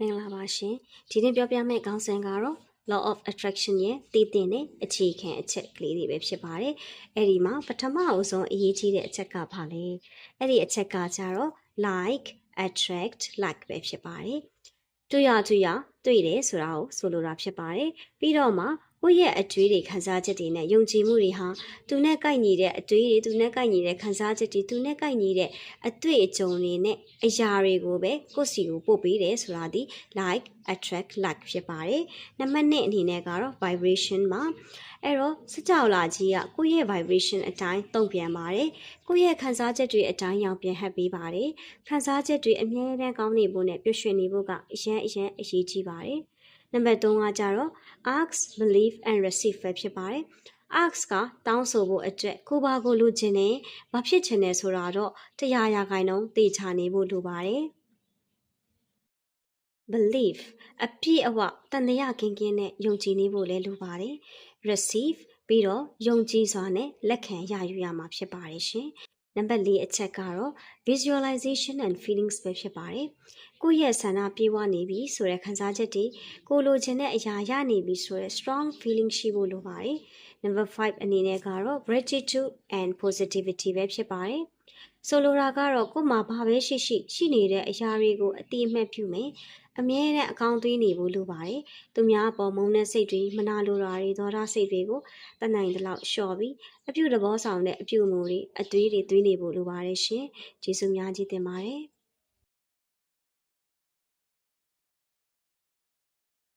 မင်္ဂလာပါရှင်ဒီနေ့ပြောပြမယ့်ခေါင်းစဉ်ကတော့ law of attraction ရဲ့တည်တင်တဲ့အခြေခံအချက်ကလေးတွေပဲဖြစ်ပါတယ်အဲ့ဒီမှာပထမအဆုံးအရေးကြီးတဲ့အချက်ကဘာလဲအဲ့ဒီအချက်ကကြတော့ like attract like ပဲဖြစ်ပါတယ်တွေ့ရတွေ့ရတွေ့တယ်ဆိုတာကိုဆိုလိုတာဖြစ်ပါတယ်ပြီးတော့မှ ကိုယ့်ရဲ့အတွေ့တွေခံစားချက်တွေနဲ့ယုံကြည်မှုတွေဟာသူနဲ့ကိုက်ညီတဲ့အတွေ့တွေသူနဲ့ကိုက်ညီတဲ့ခံစားချက်တွေသူနဲ့ကိုက်ညီတဲ့အတွေ့အကြုံတွေနဲ့အရာတွေကိုပဲကိုယ့်စီကိုပို့ပေးတယ်ဆိုတာဒီ like attract like ဖြစ်ပါတယ်နံပါတ်1အနေနဲ့ကတော့ vibration မှာအဲ့တော့စကြောက်လာကြီးကကိုယ့်ရဲ့ vibration အတိုင်းတုံ့ပြန်ပါတယ်ကိုယ့်ရဲ့ခံစားချက်တွေအတိုင်းရောင်ပြန်ဟပ်ပေးပါတယ်ခံစားချက်တွေအမြဲတမ်းကောင်းနေဖို့နဲ့ပျော်ရွှင်နေဖို့ကအရန်အရန်အရေးကြီးပါတယ် နံပါတ်3ကကြတော့ ask believe and receive ပဲဖြစ်ပါတယ် ask ကတောင်းဆိုဖို့အတွက်ကိုပါကိုလိုချင်တယ်။ဘာဖြစ်ချင်တယ်ဆိုတာတော့တရားရာခိုင်နှုန်းသိချနေဖို့လိုပါတယ်။ believe အပြည့်အဝတန်တရားကင်းကင်းနဲ့ယုံကြည်နေဖို့လည်းလိုပါတယ်။ receive ပြီးတော့ယုံကြည်စွာနဲ့လက်ခံရယူရမှာဖြစ်ပါတယ်ရှင်။ နံပါတ်၄အချက်ကတော့ visualization and feelings ပဲဖြစ်ပါတယ်။ကိုယ့်ရဲ့ဆန္ဒပြေဝနေပြီဆိုတဲ့ခံစားချက်တွေကိုလိုချင်တဲ့အရာရနေပြီဆိုတဲ့ strong feeling ရှိဖို့လိုပါတယ်။ number 5အနေနဲ့ကတော့ gratitude and positivity ပဲဖြစ်ပါတယ်။ဆိုလိုတာကတော့ကိုယ်မှာဘာပဲရှိရှိရှိနေတဲ့အရာတွေကိုအတိအမှတ်ပြုမယ်။ အမြဲတမ်းအကောင်းသွေးနေဖို့လိုပါတယ်။သူများအပေါ်မုန်းတဲ့စိတ်တွေမနာလိုတာတွေဒေါသစိတ်တွေကိုတတ်နိုင်သလောက်လျှော့ပြီးအပြုသဘောဆောင်တဲ့အပြုအမူတွေအသွေးတွေသွေးနေဖို့လိုပါတယ်ရှင်။ကျေးဇူးများကြီးတင်ပါတယ်။